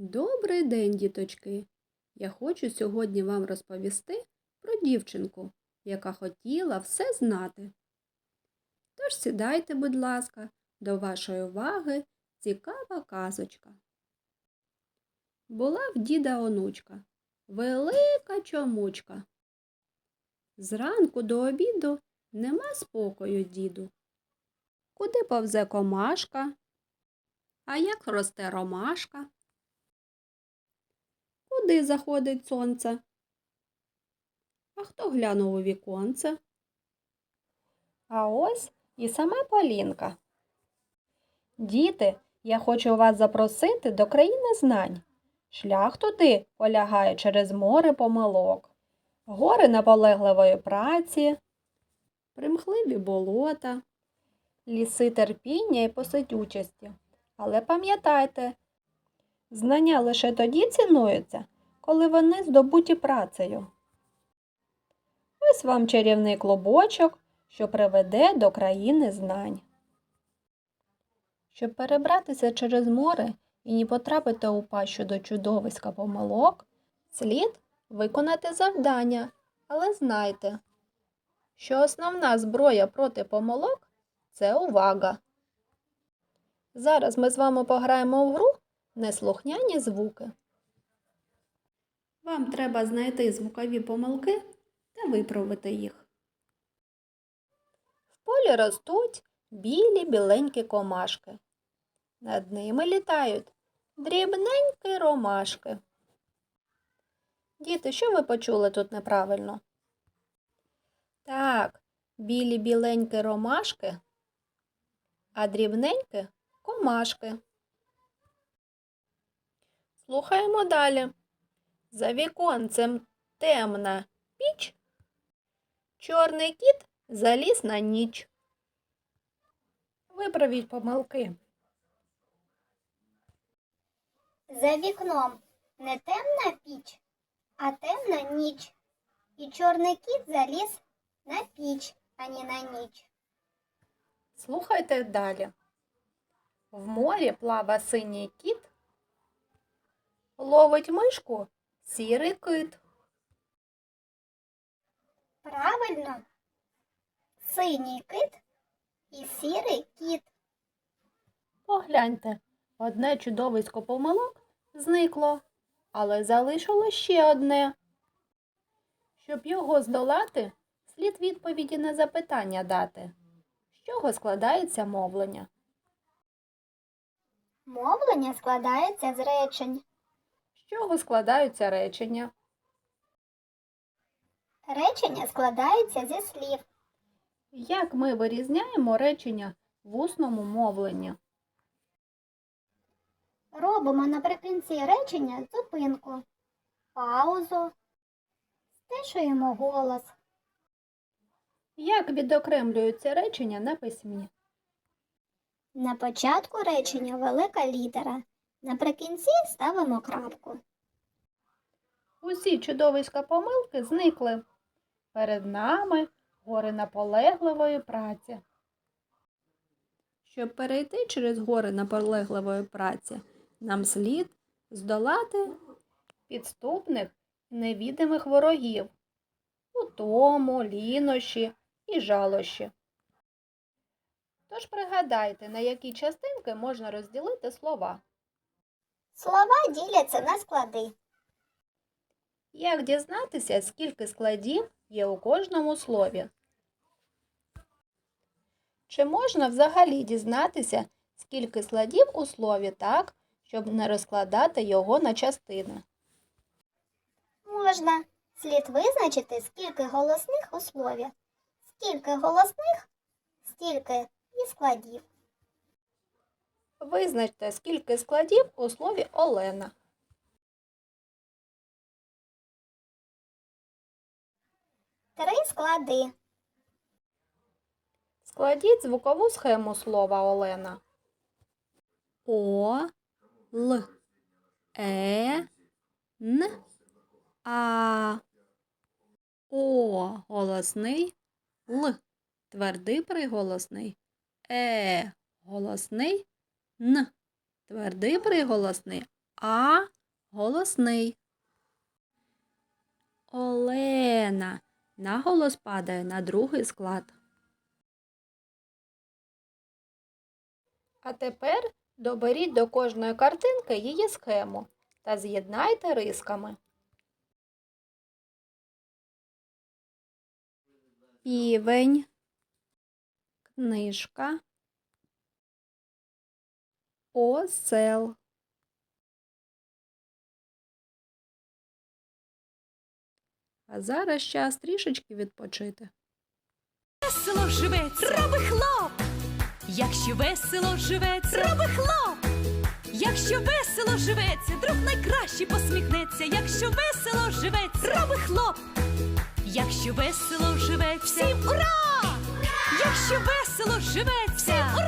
Добрий день, діточки! Я хочу сьогодні вам розповісти про дівчинку, яка хотіла все знати. Тож сідайте, будь ласка, до вашої уваги цікава казочка. Була в діда онучка, велика чомучка. Зранку до обіду нема спокою діду. Куди повзе комашка? А як росте ромашка? Куди заходить сонце? А хто глянув у віконце? А ось і сама Полінка. Діти, я хочу вас запросити до країни знань. Шлях туди полягає через море помилок, гори наполегливої праці, Примхливі болота, ліси терпіння і посидючості. Але пам'ятайте, знання лише тоді цінуються, коли вони здобуті працею. Ось вам чарівний клубочок, що приведе до країни знань. Щоб перебратися через море і не потрапити у пащу до чудовиська помилок, слід виконати завдання, але знайте, що основна зброя проти помилок це увага. Зараз ми з вами пограємо в гру неслухняні звуки. Вам треба знайти звукові помилки та виправити їх. В полі ростуть білі біленькі комашки. Над ними літають дрібненькі ромашки. Діти, що ви почули тут неправильно? Так, білі біленькі ромашки, а дрібненькі комашки. Слухаємо далі. За віконцем темна піч, чорний кіт заліз на ніч. Виправіть помилки. За вікном не темна піч, а темна ніч. І чорний кіт заліз на піч, а не на ніч. Слухайте далі. В морі плава синій кіт, ловить мишку сірий кит. Правильно, синій кит і сірий кіт. Погляньте, одне чудовисько помилок зникло, але залишило ще одне. Щоб його здолати, слід відповіді на запитання дати. З чого складається мовлення? Мовлення складається з речень. Чого складаються речення? Речення складаються зі слів. Як ми вирізняємо речення в усному мовленні? Робимо наприкінці речення зупинку, паузу, стишуємо голос. Як відокремлюються речення на письмі? На початку речення велика літера. Наприкінці ставимо крапку. Усі чудовиська помилки зникли. Перед нами гори наполегливої праці. Щоб перейти через гори наполегливої праці, нам слід здолати підступних і невідомих ворогів, утому, лінощі і жалощі. Тож пригадайте, на які частинки можна розділити слова. Слова діляться на склади. Як дізнатися, скільки складів є у кожному слові? Чи можна взагалі дізнатися, скільки складів у слові так, щоб не розкладати його на частини? Можна. Слід визначити, скільки голосних у слові. Скільки голосних, стільки і складів. Визначте, скільки складів у слові Олена. Три склади. Складіть звукову схему слова Олена. О, Л, Е, Н, А. О голосний, Л твердий приголосний, Е голосний, Н твердий приголосний, А голосний. Олена. Наголос падає на другий склад. А тепер доберіть до кожної картинки її схему та з'єднайте рисками. Півень. Книжка. Осел. А зараз час трішечки відпочити. Весело живеться, роби хлоп. Якщо весело живеться, роби хлоп. Якщо весело живеться, друг найкраще посміхнеться. Якщо весело живеться, роби хлоп. Якщо весело живеться, всім ура! Якщо весело живеться, всім ура!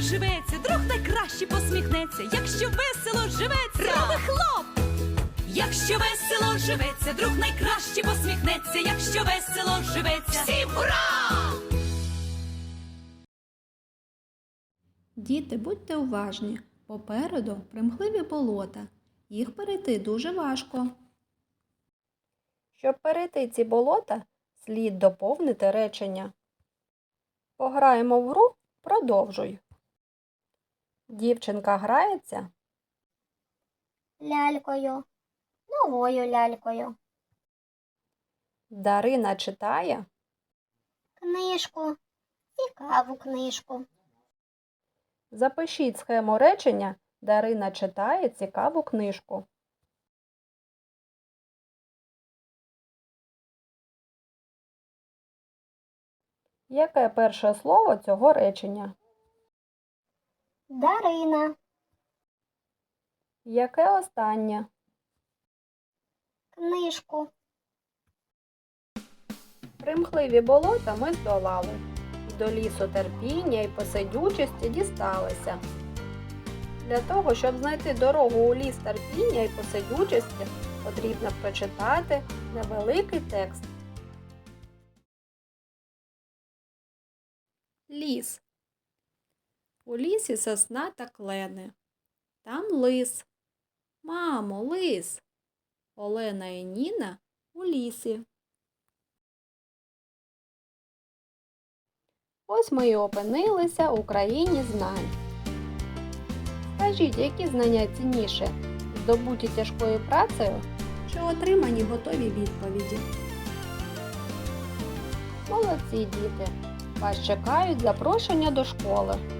живеться, друг найкраще посміхнеться. Якщо весело живеться, роби хлоп. Якщо весело живеться, друг найкраще посміхнеться. Якщо весело живеться, всім ура! Діти, будьте уважні. Попереду примхливі болота. Їх перейти дуже важко. Щоб перейти ці болота, слід доповнити речення. Пограємо в гру, продовжуй. Дівчинка грається, Лялькою. Новою лялькою. Дарина читає, Книжку. Цікаву книжку. запишіть схему речення Дарина читає цікаву книжку. Яке перше слово цього речення? Дарина. Яке останнє? Книжку. Примхливі болота ми здолали. До лісу терпіння і посидючості дісталися. Для того, щоб знайти дорогу у ліс терпіння і посидючості, потрібно прочитати невеликий текст. Ліс. У лісі сосна та клени. Там лис. Мамо, лис. Олена і Ніна у лісі. Ось ми і опинилися у країні знань. Скажіть, які знання цінніше? Здобуті тяжкою працею? Чи отримані готові відповіді? Молодці діти! Вас чекають запрошення до школи.